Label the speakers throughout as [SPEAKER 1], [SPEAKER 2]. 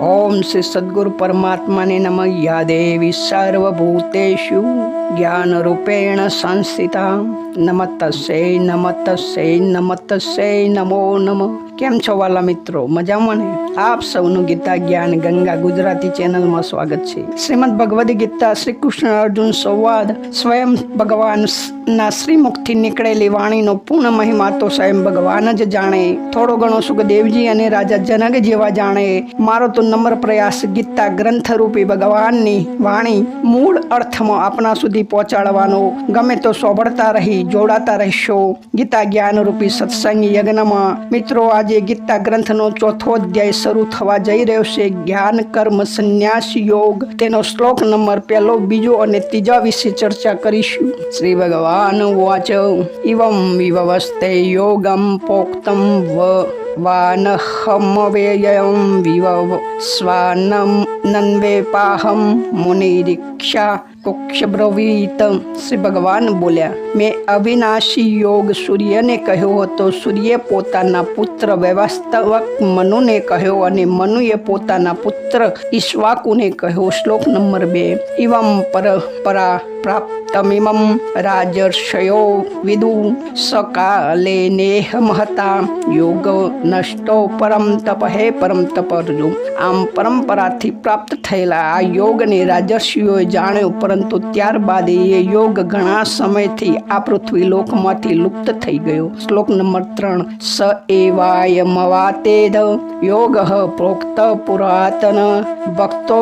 [SPEAKER 1] ઓમ શ્રી સદગુરુ પરમાત્માને નમ. યા દેવી સર્વભૂતેષુ જ્ઞાન રૂપેણ સંસ્થિતા નમતસ્ય નમતસ્ય નમતસ્ય નમો નમ. કેમ છો વાલા મિત્રો? મજામાં ને? આપ સૌનું ગીતા જ્ઞાન ગંગા ગુજરાતી ચેનલમાં સ્વાગત છે. શ્રીમદ ભગવદ્ ગીતા શ્રી કૃષ્ણ અર્જુન સંવાદ સ્વયં ભગવાન ના શ્રીમુખથી નીકળેલી વાણીનો પૂર્ણ મહિમા તો સ્વયં ભગવાન જ જાણે. થોડો ઘણો સુખદેવજી અને રાજા જનક જેવા જાણે. મારો તો નમ્ર પ્રયાસ ગીતા ગ્રંથ રૂપી ભગવાનની વાણી મૂળ અર્થમાં આપણા સુધી પહોંચાડવાનો. ગમે તો સોંભળતા રહી, જોડાતા રહેશો. ગીતા જ્ઞાન રૂપી સત્સંગ યજ્ઞમાં મિત્રો, આજે ગીતા ગ્રંથનો ચોથો અધ્યાય શરૂ થવા જઈ રહ્યો છે. જ્ઞાન, કર્મ, સંન્યાસ, યોગ. તેનો શ્લોક નંબર પહેલો, બીજો અને ત્રીજા વિશે ચર્ચા કરીશું. શ્રી ભગવાન વાચ ઇવમ વિવસ્તે યોગમ પોક્તમ વ વાનહમવેયમ વિવ સ્વાનમ નન્વેપાહમ મુનિરીક્ષા કુક્ષબ્રવીત શ્રી ભગવાન બોલ્યા, મેં અવિનાશી યોગ સૂર્યને કહ્યો હતો. સૂર્યે પોતાના પુત્ર વ્યવસ્થાવક મનુને કહ્યો અને મનુએ પોતાના પુત્ર ઈશ્વાકુને કહ્યો. શ્લોક નંબર બે, ઇવમ પરપરા પ્રાપ્તમિમમ રાજર્ષયો વિદુ સકાલે નેહ મહતા યોગ નષ્ટો પરમ તપ હે પરમ તપરજુ આમ પરંપરાથી પ્રાપ્ત થયેલા આ યોગને રાજર્ષિઓએ જાણ્યો પરંતુ ત્યારબાદ એ યોગ ઘણા સમયથી આ પૃથ્વી લોકમાંથી લુપ્ત થઈ ગયો શ્લોક નંબર ત્રણ સ એવાયમવાતેદ યોગ પ્રોક્ત પુરાતન ભક્તો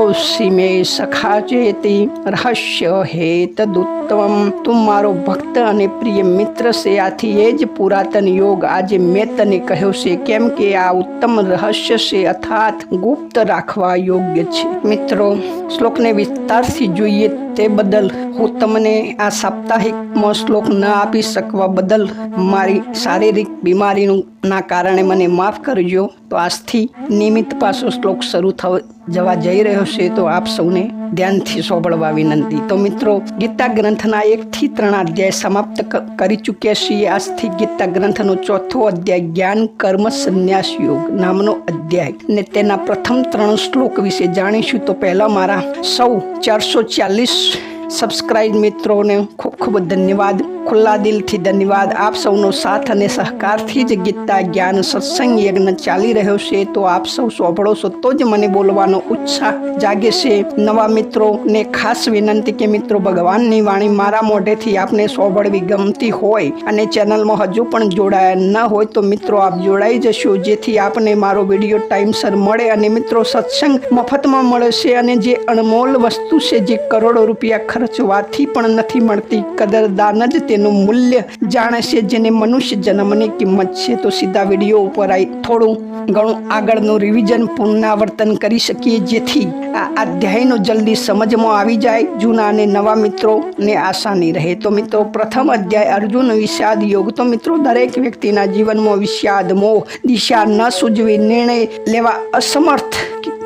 [SPEAKER 1] મે સખા ચેતી રહસ્ય હેત દુત્તમ તું મારો ભક્ત અને પ્રિય મિત્ર છે. આથી એ જ પુરાતન યોગ આજે મેં તને કહ્યો છે. કેમ કે આ ઉત્તમ રહસ્ય છે. અર્થાત ગુપ્ત રાખવા યોગ્ય છે. મિત્રો, શ્લોકને વિસ્તારથી જોઈએ તે બદલ હું તમને આ સાપ્તાહિકમાં શ્લોક ન આપી શકવા બદલ મારી શારીરિક બીમારીનું ના કારણે મને માફ કરજો. તો આજથી નિયમિત પાછો શ્લોક શરૂ થવા, જવા જઈ રહ્યો છે, તો આપ સૌને ધ્યાનથી સોંભળવા વિનંતી. તો મિત્રો, ગીતા ગ્રંથના એકથી ત્રણ અધ્યાય સમાપ્ત કરી ચૂક્યા છીએ. આજથી ગીતા ગ્રંથનો ચોથો અધ્યાય જ્ઞાન કર્મ સંન્યાસ યોગ નામનો અધ્યાય. ને તેના પ્રથમ ત્રણ શ્લોક વિશે જાણીશું. તો પહેલા મારા સૌ ચારસો ચાલીસ સબસ્ક્રાઇબ મિત્રોને ખૂબ ખૂબ ધન્યવાદ. ખુલ્લા દિલથી ધન્યવાદ. આપ સૌનો સાથ અને સહકારથી જ ગીતા, જ્ઞાન, સત્સંગ, યજ્ઞ ચાલી રહ્યો છે. તો આપ સૌ સોંભળો છો, તો જ મને બોલવાનો ઉત્સાહ જાગે છે. નવા મિત્રોને ખાસ વિનંતી કે મિત્રો, ભગવાનની વાણી મારા મોઢેથી આપને સોંભળવી ગમતી હોય અને ચેનલમાં હજુ પણ જોડાયા ન હોય, તો મિત્રો, આપ જોડાઈ જશો. જેથી આપને મારો વીડિયો ટાઈમસર મળે અને મિત્રો, સત્સંગ મફતમાં મળે છે અને જે અણમોલ વસ્તુ છે, જે કરોડો રૂપિયા ખર્ચવાથી પણ નથી મળતી કદરદાન જ તેનું મૂલ્ય જાણે છે જેને મનુષ્ય જન્મની કિંમત છે. તો સીધા વીડિયો ઉપર આવી થોડું ઘણું આગળનું રિવિઝન પુનરાવર્તન કરી શકીએ જેથી આ અધ્યાયનો જલ્દી સમજમાં આવી જાય, જૂના અને નવા મિત્રોને આસાની રહે. તો મિત્રો, પ્રથમ અધ્યાય અર્જુન વિષાદ યોગ. તો મિત્રો, દરેક વ્યક્તિના જીવનમાં વિષાદ, મોહ, દિશા ન સૂજવી નિર્ણય લેવા અસમર્થ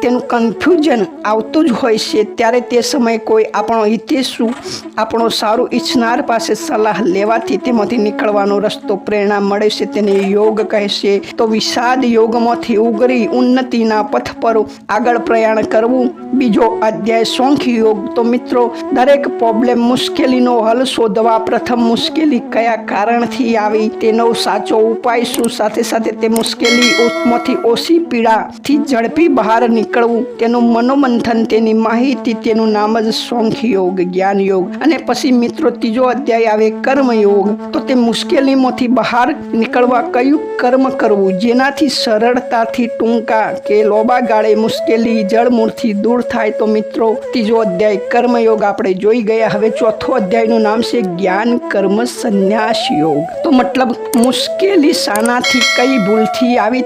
[SPEAKER 1] તેનું કન્ફ્યુઝન આવતું જ હોય છે. ત્યારે તે સમયે કોઈ આપણો હિતેશુ, આપણો સારું ઈચ્છનાર પાસે સલાહ લેવાથી તેમાંથી નીકળવાનો રસ્તો પ્રેરણા મળે છે. તેને યોગ કહેશે તો વિષાદ યોગમાંથી ઉગરી ઉન્નતિના પથ પર આગળ પ્રયાણ કરવું. બીજો અધ્યાય, સોંખ યોગ. તો મિત્રો, દરેક પ્રોબ્લેમ મુશ્કેલીનો હલ શોધવા પ્રથમ મુશ્કેલી કયા કારણથી આવી? તેનો સાચો ઉપાય શું? સાથે સાથે તે મુશ્કેલીમાંથી ઓછી પીડાથી ઝડપી બહાર નીકળવું. તેનું મનોમંથન, તેની માહિતી, તેનું નામ જ સોંખ યોગ જ્ઞાન યોગ અને પછી મિત્રો, ત્રીજો અધ્યાય આવે કર્મ યોગ તો તે મુશ્કેલીમાંથી બહાર નીકળવા કયું કર્મ કરવું? જેનાથી સરળતાથી ટૂંકા કે લોબા ગાળે મુશ્કેલી, જળમૂળથી દૂર થાય. તો મિત્રો, ત્રીજો અધ્યાય કર્મયોગ આપણે જોઈ ગયા. હવે ચોથો અધ્યાયનું નામ છે જ્ઞાન કર્મ સંન્યાસ યોગ. તો મતલબ મુશ્કેલી શાનાથી કઈ ભૂલથી આવી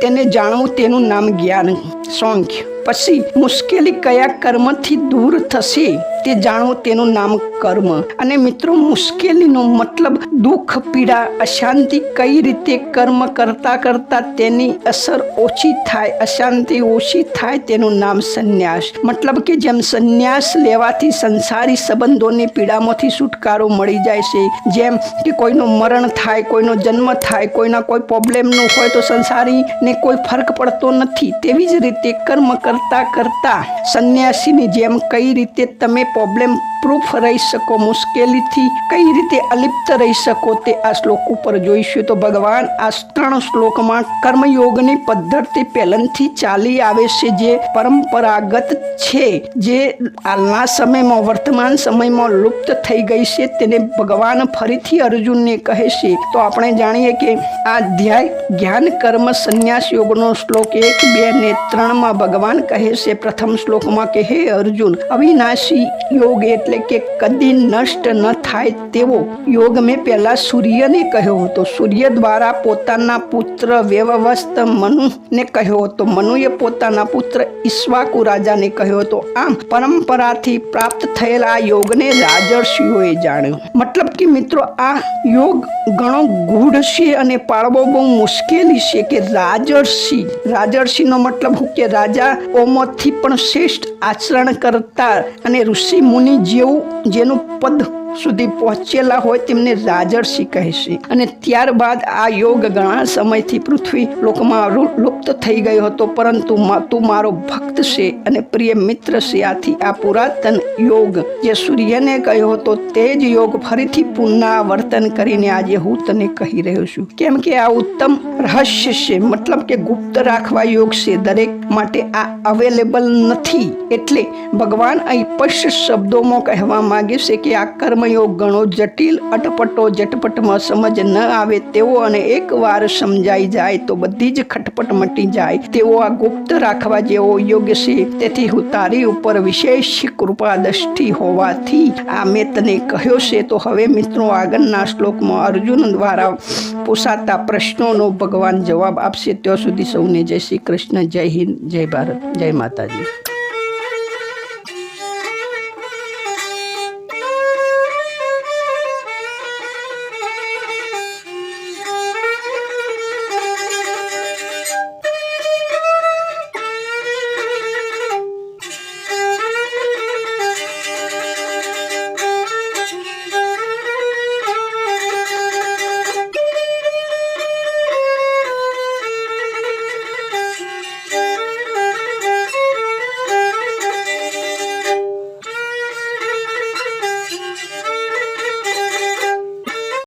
[SPEAKER 1] તેને જાણવું, તેનું નામ જ્ઞાન. સોંખ્ય પછી મુશ્કેલી કયા કર્મથી દૂર થશે? તે જાણો તેનું નામ કર્મ. અને મિત્રો, મુશ્કેલીનો મતલબ દુઃખ, પીડા, અશાંતિ કઈ રીતે કર્મ કરતા કરતા તેની અસર ઓછી થાય, અશાંતિ ઓછી થાય તેનું નામ સંન્યાસ. મતલબ કે જેમ સંન્યાસ લેવાથી સંસારી સંબંધોની પીડામાંથી છુટકારો મળી જાય છે. જેમ કે કોઈનું મરણ થાય, કોઈનો જન્મ થાય, કોઈના કોઈ પ્રોબ્લેમનું હોય તો સંસારીને કોઈ ફરક પડતો નથી. તેવી જ રીતે કર્મ કરતા કરતા સંન્યાસીની જેમ કઈ રીતે તમે પ્રોબ્લેમ પ્રૂફ રહી શકો, મુશ્કેલીથી કઈ રીતે અલિપ્ત રહી શકો તે આ શ્લોક ઉપર જોઈશું. તો ભગવાન, આ ત્રણ શ્લોકમાં કર્મયોગની પદ્ધતિ પહેલાંથી ચાલી આવે છે, જે પરંપરાગત છે, જે હાલના સમયમાં, વર્તમાન સમયમાં લુપ્ત થઈ ગઈ છે, તેને ભગવાન ફરીથી અર્જુનને કહે છે. તો આપણે જાણીએ કે આ અધ્યાય જ્ઞાન કર્મ સંન્યાસ યોગનો શ્લોક એક, બે ને ત્રણમાં ભગવાન કહે છે. પ્રથમ શ્લોકમાં કે, હે અર્જુન, અવિનાશી યોગ એટલે કે કદી નષ્ટ ન થાય તેવો યોગ મેં પહેલા સૂર્યને કહ્યો હતો. સૂર્ય દ્વારા પોતાના પુત્ર વ્યવસ્થ મનુને કહ્યો હતો. મનુએ પોતાના પુત્ર ઈશ્વાકુ રાજાને કહ્યો હતો. આમ પરંપરાથી પ્રાપ્ત થયેલા આ યોગને રાજર્ષિઓએ જાણ્યો. મતલબ કે મિત્રો, આ યોગ ઘણો ગૂઢ છે અને પાળવો બહુ મુશ્કેલી છે કે રાજર્ષિ. રાજર્ષિનો મતલબ હું કે રાજા ઓમોથી પણ શ્રેષ્ઠ આચરણ કરતા અને ઋષિ મુનિ જેવું જેનું પદ સુધી પહોંચેલા હોય તેમને રાજર્ષિ કહે છે અને ત્યારબાદ આ યોગ ઘણા સમયથી પૃથ્વી લોકમાં લુપ્ત થઈ ગયો હતો, પરંતુ તું મારો ભક્ત છે અને પ્રિય મિત્ર છે. આથી આ પુરાતન યોગ જે સૂર્યને કહ્યો હતો, તે જ યોગ ફરીથી પુનરાવર્તન કરીને આજે હું તને કહી રહ્યો છું. કેમ કે આ ઉત્તમ રહસ્ય છે, મતલબ કે ગુપ્ત રાખવા યોગ છે. દરેક માટે આ અવેલેબલ નથી. એટલે ભગવાન અહીં સ્પષ્ટ શબ્દોમાં કહેવા માંગે છે કે આ કર્મયોગ ઘણો જટિલ, અટપટો જટપટમાં સમજ ન આવે તેવો અને એકવાર સમજાઈ જાય તો બધી જ ખટપટ મટી જાય તેવો આ ગુપ્ત રાખવા જેવો યોગ્ય છે. તેથી હું તારી ઉપર વિશેષ કૃપા દ્રષ્ટિ હોવાથી આ મેં તને કહ્યો છે. તો હવે મિત્રો આગળના શ્લોકમાં અર્જુન દ્વારા પૂછાતા પ્રશ્નોનો ભગવાન જવાબ આપશે. ત્યાં સુધી સૌને જય શ્રી કૃષ્ણ. જય હિન્દ. જય ભારત. જય માતાજી.